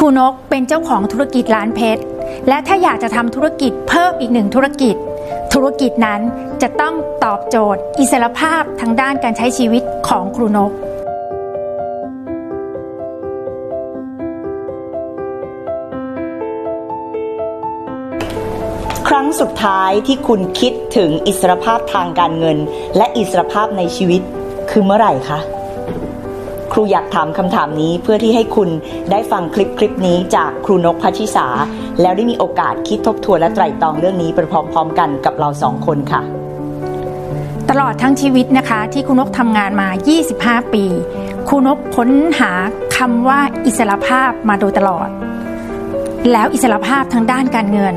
ครูนกเป็นเจ้าของธุรกิจร้านเพชร และถ้าอยากจะทำธุรกิจเพิ่มอีกหนึ่งธุรกิจ ธุรกิจนั้นจะต้องตอบโจทย์ อิสรภาพทางด้านการใช้ชีวิตของครูนก ครั้งสุดท้ายที่คุณคิดถึงอิสรภาพทางการเงิน และอิสรภาพในชีวิตคือเมื่อไหร่คะ ครูอยากถามคำถามนี้เพื่อที่ให้คุณได้ฟังคลิปคลิปนี้จากครูนกพัชิสา แล้วได้มีโอกาสคิดทบทวนและไตร่ตรองเรื่องนี้ไปพร้อมๆกันกับเราสองคนค่ะ ตลอดทั้งชีวิตนะคะที่ครูนกทำงานมา 25 ปีครูนกค้นหาคำว่าอิสรภาพมาโดยตลอด แล้วอิสรภาพทางด้านการเงิน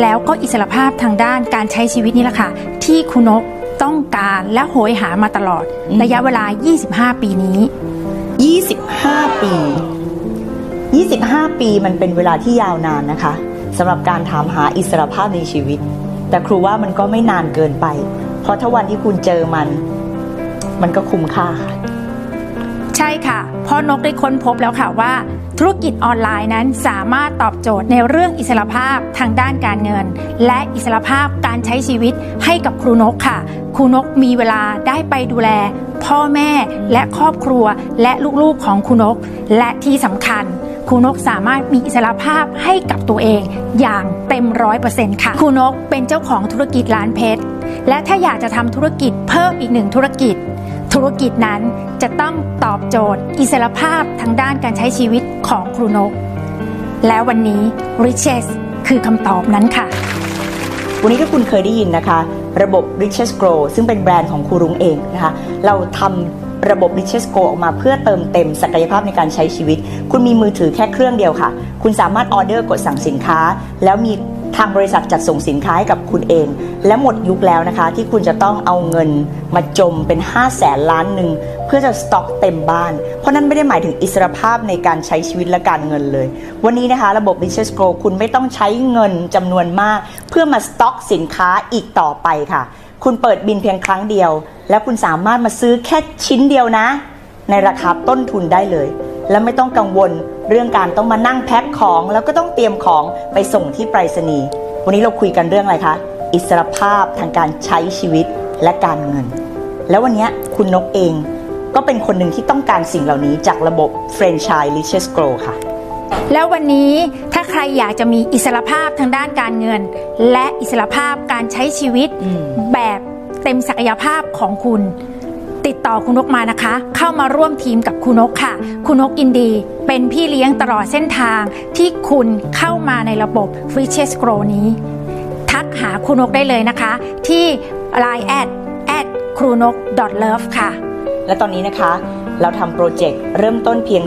แล้วก็อิสรภาพทางด้านการใช้ชีวิตนี่แหละค่ะที่ครูนก ต้องการและโหยหามาตลอดอืมระยะเวลา 25 ปีนี้ 25 ปี 25 ปีมันเป็นเวลาที่ยาวนานนะคะสำหรับการถามหาอิสรภาพในชีวิต แต่ครูว่ามันก็ไม่นานเกินไป เพราะถ้าวันที่คุณเจอมัน มันก็คุ้มค่าค่ะ ใช่ค่ะพราะนกได้ค้นพบแล้วค่ะว่า ธุรกิจออนไลน์นั้นสามารถตอบโจทย์ในเรื่องอิสรภาพทางด้านการเงิน และอิสรภาพการใช้ชีวิตให้กับครูนกค่ะ ครูนกมีเวลาได้ไปดูแล พ่อแม่และครอบครัวและลูกๆของครูนก และที่สำคัญครูนกสามารถมีอิสรภาพให้กับตัวเองอย่างเต็มร้อยเปอร์เซ็นต์ค่ะครูนกเป็นเจ้าของธุรกิจร้านเพชร และถ้าอยากจะทำธุรกิจเพิ่มอีกหนึ่งธุรกิจ ธุรกิจนั้นจะต้องตอบโจทย์ อิสรภาพทางด้านการใช้ชีวิตของครูนก แล้ววันนี้ Riches คือคำตอบนั้นค่ะ วันนี้ถ้าคุณเคยได้ยินนะคะ ระบบ Riches Grow ซึ่งเป็นแบรนด์ของครูรุ้งเองนะคะ เราทำระบบ Riches Go ออกมาเพื่อเติมเต็มศักยภาพในการใช้ชีวิต คุณมีมือถือแค่เครื่องเดียวค่ะ คุณสามารถออเดอร์กดสั่งสินค้า แล้วมี ทางบริษัทจัดส่งสินค้าให้กับคุณเอง และหมดยุคแล้วนะคะ ที่คุณจะต้องเอาเงินมาจมเป็น 5 0 0แสนล้านหนึ่งเพื่อจะสต็อกเต็มบ้าน เพราะนั้นไม่ได้หมายถึงอิสรภาพในการใช้ชีวิตและการเงินเลย วันนี้นะคะ ระบบ Riches Grow คุณไม่ต้องใช้เงินจำนวนมาก เพื่อมาสต็อกสินค้าอีกต่อไปค่ะ คุณเปิดบินเพียงครั้งเดียว แล้วคุณสามารถมาซื้อแค่ชิ้นเดียวนะ ในราคาต้นทุนได้เลย และไม่ต้องกังวลเรื่องการต้องมานั่งแพ็คของ แล้วก็ต้องเตรียมของไปส่งที่ไปรษณีย์วันนี้เราคุยกันเรื่องอะไรคะ อิสรภาพทางการใช้ชีวิตและการเงิน แล้ววันนี้คุณนกเองก็เป็นคนหนึ่งที่ต้องการสิ่งเหล่านี้จากระบบ Franchise Riches Grow ค่ะ แล้ววันนี้ถ้าใครอยากจะมีอิสรภาพทางด้านการเงิน และอิสรภาพการใช้ชีวิตอืมแบบเต็มศักยภาพของคุณ ติดต่อคุณนกมานะคะ เข้ามาร่วมทีมกับคุณนกค่ะ คุณนกยินดี เป็นพี่เลี้ยงตลอดเส้นทางที่คุณเข้ามาในระบบ f r e e c h e s Grow นี้ ทักหาครูนกได้เลยนะคะ ที่ line at at ครูนก love ค่ะ และตอนนี้นะคะเราทำโปรเจกต์เริ่มต้นเพียง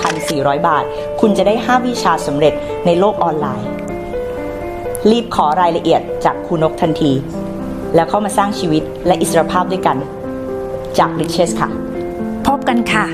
37,400 บาท คุณจะได้ 5 วิชาสำเร็จในโลกออนไลน์ รีบขอรายละเอียดจากครูนกทันที แล้วเข้ามาสร้างชีวิตและอิสรภาพด้วยกัน จากลิเชสค่ะ พบกันค่ะ